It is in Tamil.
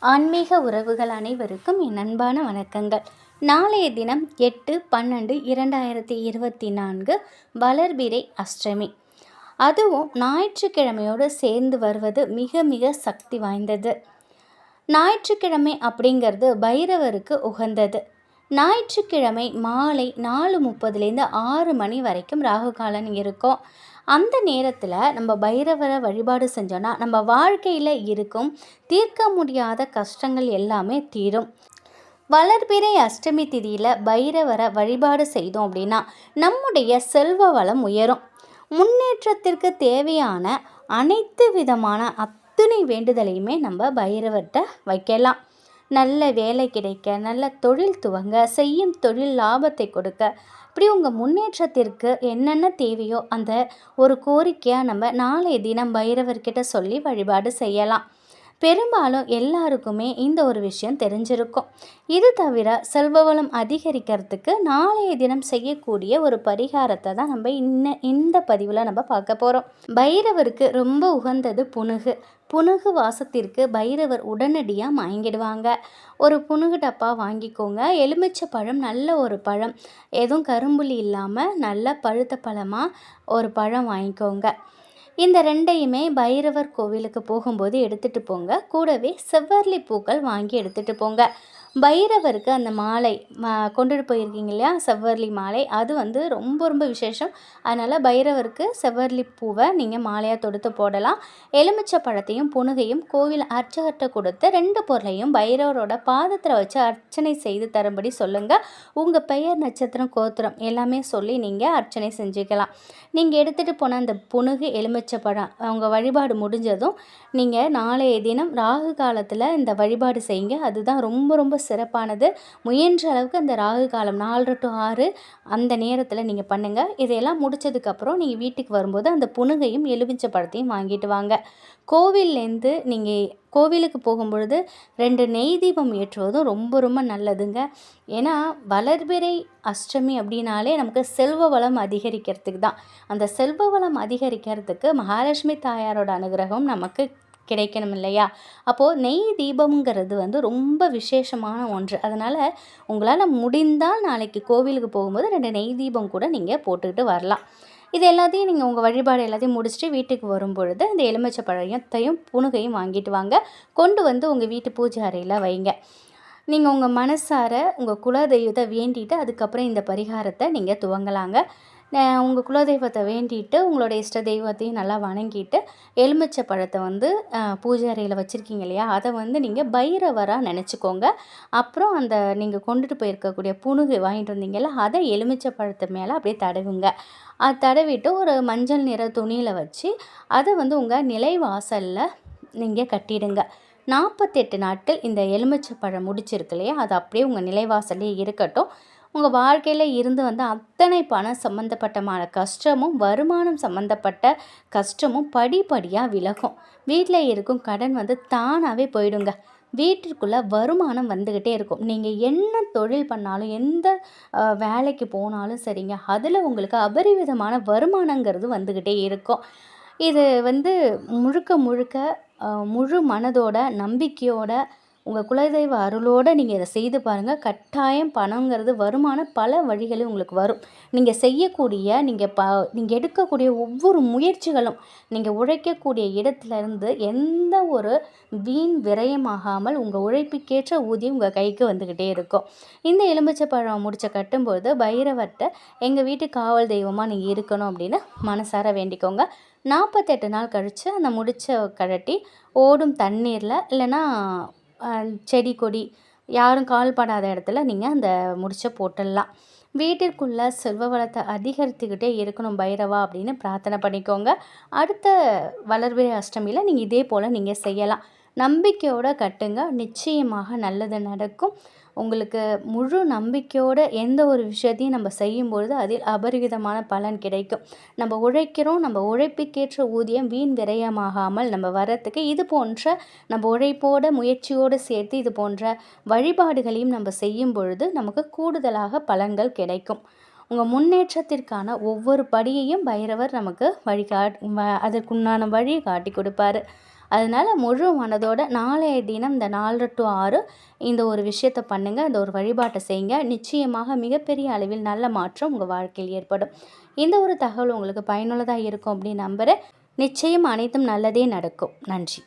ஆன்மீக உறவுகள் அனைவருக்கும் என் அன்பான வணக்கங்கள். நாளைய தினம் எட்டு பன்னெண்டு இரண்டாயிரத்தி இருபத்தி நான்கு வளர்பிறை அஷ்டமி. அதுவும் ஞாயிற்றுக்கிழமையோடு சேர்ந்து வருவது மிக மிக சக்தி வாய்ந்தது. ஞாயிற்றுக்கிழமை அப்படிங்கிறது பைரவருக்கு உகந்தது. ஞாயிற்றுக்கிழமை மாலை நாலு முப்பதுலேருந்து ஆறு மணி வரைக்கும் ராகு காலம் இருக்கும். அந்த நேரத்தில் நம்ம பைரவரை வழிபாடு செஞ்சோன்னா நம்ம வாழ்க்கையில் இருக்கும் தீர்க்க முடியாத கஷ்டங்கள் எல்லாமே தீரும். வளர்பிறை அஷ்டமி திதியில் பைரவரை வழிபாடு செய்தோம் அப்படின்னா நம்முடைய செல்வ வளம் உயரும். முன்னேற்றத்திற்கு தேவையான அனைத்து விதமான அத்தனை வேண்டுதலையுமே நம்ம பைரவர்கிட்ட வைக்கலாம். நல்ல வேலை கிடைக்க நல்ல தொழில் துவங்க செய்யும் தொழில் லாபத்தை கொடுக்க இப்படி உங்கள் முன்னேற்றத்திற்கு என்னென்ன தேவையோ அந்த ஒரு கோரிக்கையாக நம்ம நாளைய தினம் பைரவர்கிட்ட சொல்லி வழிபாடு செய்யலாம். பெரும்பாலும் எல்லாருக்குமே இந்த ஒரு விஷயம் தெரிஞ்சிருக்கும். இது தவிர செல்வவளம் அதிகரிக்கிறதுக்கு நாளைய தினம் செய்யக்கூடிய ஒரு பரிகாரத்தை தான் நம்ம இன்ன இந்த பதிவில் நம்ம பார்க்க போகிறோம் பைரவருக்கு ரொம்ப உகந்தது புனுகு. புனுகு வாசத்திற்கு பைரவர் உடனடியாக மயங்கிடுவாங்க. ஒரு புனுகு டப்பா வாங்கிக்கோங்க. எலுமிச்சை பழம் நல்ல ஒரு பழம். எதுவும் கரும்புலி இல்லாமல் நல்ல பழுத்த பழமாக ஒரு பழம் வாங்கிக்கோங்க. இந்த ரெண்டையுமே பைரவர் கோவிலுக்கு போகும்போது எடுத்துகிட்டு போங்க. கூடவே செவ்வரளி பூக்கள் வாங்கி எடுத்துகிட்டு போங்க. பைரவருக்கு அந்த மாலை கொண்டுட்டு போயிருக்கீங்க இல்லையா? செவ்வர்லி மாலை. அது வந்து ரொம்ப ரொம்ப விசேஷம். அதனால் பைரவருக்கு செவ்வர்லி பூவை நீங்கள் மாலையாக தொடுத்து போடலாம். எலுமிச்சை பழத்தையும் புனுகையும் கோவில் அர்ச்சகர்கிட்ட கொடுத்து ரெண்டு பொருளையும் பைரவரோட பாதத்தில் வச்சு அர்ச்சனை செய்து தரும்படி சொல்லுங்கள் உங்கள் பெயர் நட்சத்திரம் கோத்திரம் எல்லாமே சொல்லி நீங்கள் அர்ச்சனை செஞ்சுக்கலாம். நீங்கள் எடுத்துகிட்டு போன அந்த புனுகு எலுமிச்சை பழம் அவங்க வழிபாடு முடிஞ்சதும் நீங்கள் நாளைய தினம் ராகு காலத்தில் இந்த வழிபாடு செய்யுங்க. அதுதான் ரொம்ப ரொம்ப சிறப்பானது. முயன்ற அளவுக்கு அந்த ராகு காலம் நாலு டு ஆறு அந்த நேரத்தில் நீங்கள் பண்ணுங்கள் இதையெல்லாம் முடித்ததுக்கப்புறம் நீங்கள் வீட்டுக்கு வரும்போது அந்த புனுகையும் எலுமிச்சை பழத்தையும் வாங்கிட்டு வாங்க. கோவில்லேருந்து நீங்கள் கோவிலுக்கு போகும்பொழுது ரெண்டு நெய் தீபம் ஏற்றுவதும் ரொம்ப ரொம்ப நல்லதுங்க. ஏன்னா வளர்பிறை அஷ்டமி அப்படின்னாலே நமக்கு செல்வ வளம் அதிகரிக்கிறதுக்கு தான். அந்த செல்வ வளம் அதிகரிக்கிறதுக்கு மகாலட்சுமி தாயாரோட அனுகிரகம் நமக்கு கிடைக்கணும் இல்லையா அப்போது நெய் தீபம்ங்கிறது வந்து ரொம்ப விசேஷமான ஒன்று. அதனால் உங்களால் முடிந்தால் நாளைக்கு கோவிலுக்கு போகும்போது ரெண்டு நெய் தீபம் கூட நீங்கள் போட்டுக்கிட்டு வரலாம். இது எல்லாத்தையும் நீங்கள் உங்கள் வழிபாடு எல்லாத்தையும் முடிச்சுட்டு வீட்டுக்கு வரும்பொழுது அந்த எலுமிச்சை பழத்தையும் புணுகையும் வாங்கிட்டு வாங்க. கொண்டு வந்து உங்கள் வீட்டு பூஜை அறையில் வைங்க. நீங்கள் உங்கள் மனசார உங்கள் குலதெய்வத்தை வேண்டிட்டு அதுக்கப்புறம் இந்த பரிகாரத்தை நீங்கள் துவங்கலாங்க. உங்கள் குலதெய்வத்தை வேண்டிட்டு உங்களோட இஷ்ட தெய்வத்தையும் நல்லா வணங்கிட்டு எலுமிச்சை பழத்தை வந்து பூஜை அறையில் வச்சுருக்கீங்க இல்லையா? அதை வந்து நீங்கள் பைரவராக நினச்சிக்கோங்க. அப்புறம் அந்த நீங்கள் கொண்டுட்டு போயிருக்கக்கூடிய புணுகு வாங்கிட்டு வந்தீங்கல்ல அதை எலுமிச்சை பழத்து மேலே அப்படியே தடவுங்க. அது தடவிட்டு ஒரு மஞ்சள் நிற துணியில் வச்சு அதை வந்து உங்கள் நிலைவாசலில் நீங்கள் கட்டிடுங்க. நாற்பத்தெட்டு நாட்கள் இந்த எலுமிச்சை பழம் முடிச்சிருக்கு இல்லையா? அது அப்படியே உங்கள் நிலைவாசலே இருக்கட்டும். உங்கள் வாழ்க்கையில் இருந்து வந்து அத்தனை பணம் சம்மந்தப்பட்டமான கஷ்டமும் வருமானம் சம்மந்தப்பட்ட கஷ்டமும் படிப்படியாக விலகும். வீட்டில் இருக்கும் கடன் வந்து தானாகவே போயிடுங்க. வீட்டிற்குள்ளே வருமானம் வந்துக்கிட்டே இருக்கும். நீங்கள் என்ன தொழில் பண்ணாலும் எந்த வேலைக்கு போனாலும் சரிங்க. அதில் உங்களுக்கு அபரிவிதமான வருமானங்கிறது வந்துக்கிட்டே இருக்கும். இது வந்து முழுக்க முழுக்க முழு மனதோட நம்பிக்கையோட உங்கள் குலதெய்வ அருளோடு நீங்கள் இதை செய்து பாருங்கள் கட்டாயம் பணங்கிறது வருமான பல வழிகளில் உங்களுக்கு வரும். நீங்கள் செய்யக்கூடிய நீங்கள் ப நீங்கள் எடுக்கக்கூடிய ஒவ்வொரு முயற்சிகளும் நீங்கள் உழைக்கக்கூடிய இடத்துலேருந்து எந்த ஒரு வீண் விரயமாகாமல் உங்கள் உழைப்புக்கேற்ற ஊதியம் உங்கள் கைக்கு வந்துக்கிட்டே இருக்கும். இந்த எலுமிச்சை பழம் முடிச்ச கட்டும்போது பைரவர்கிட்ட எங்கள் வீட்டு காவல் தெய்வமாக நீங்கள் இருக்கணும் அப்படின்னு மனசார வேண்டிக்கோங்க. நாற்பத்தெட்டு நாள் கழித்து அந்த முடிச்ச கழட்டி ஓடும் தண்ணீரில் இல்லைன்னா செடி கொடி யாரும் கால் படாத இடத்துல நீங்கள் அந்த முடிச்சை போட்டுடலாம். வீட்டிற்குள்ளே செல்வ வளத்தை அதிகரித்துக்கிட்டே இருக்கணும் பைரவா அப்படின்னு பிரார்த்தனை பண்ணிக்கோங்க. அடுத்த வளர்பிறை அஷ்டமியில் நீங்கள் இதே போல் நீங்கள் செய்யலாம். நம்பிக்கையோடு கட்டுங்க. நிச்சயமாக நல்லது நடக்கும். உங்களுக்கு முழு நம்பிக்கையோடு எந்த ஒரு விஷயத்தையும் நம்ம செய்யும்பொழுது அதில் அபரிவிதமான பலன் கிடைக்கும். நம்ம உழைக்கிறோம் நம்ம உழைப்புக்கேற்ற ஊதியம் வீண் விரயமாகாமல் நம்ம வரத்துக்கு இது போன்ற நம்ம உழைப்போட முயற்சியோடு சேர்த்து இது போன்ற வழிபாடுகளையும் நம்ம செய்யும் பொழுது நமக்கு கூடுதலாக பலன்கள் கிடைக்கும். உங்கள் முன்னேற்றத்திற்கான ஒவ்வொரு படியையும் பைரவர் நமக்கு வழிகாட் அதற்குண்டான வழியை காட்டி கொடுப்பாரு. அதனால் முழு மனதோட நாளைய தினம் இந்த நாலு டு ஆறு இந்த ஒரு விஷயத்தை பண்ணுங்கள் இந்த ஒரு வழிபாட்டை செய்யுங்க. நிச்சயமாக மிகப்பெரிய அளவில் நல்ல மாற்றம் உங்கள் வாழ்க்கையில் ஏற்படும். இந்த ஒரு தகவல் உங்களுக்கு பயனுள்ளதாக இருக்கும் அப்படின்னு நம்புகிறேன் நிச்சயம் அனைத்தும் நல்லதே நடக்கும். நன்றி.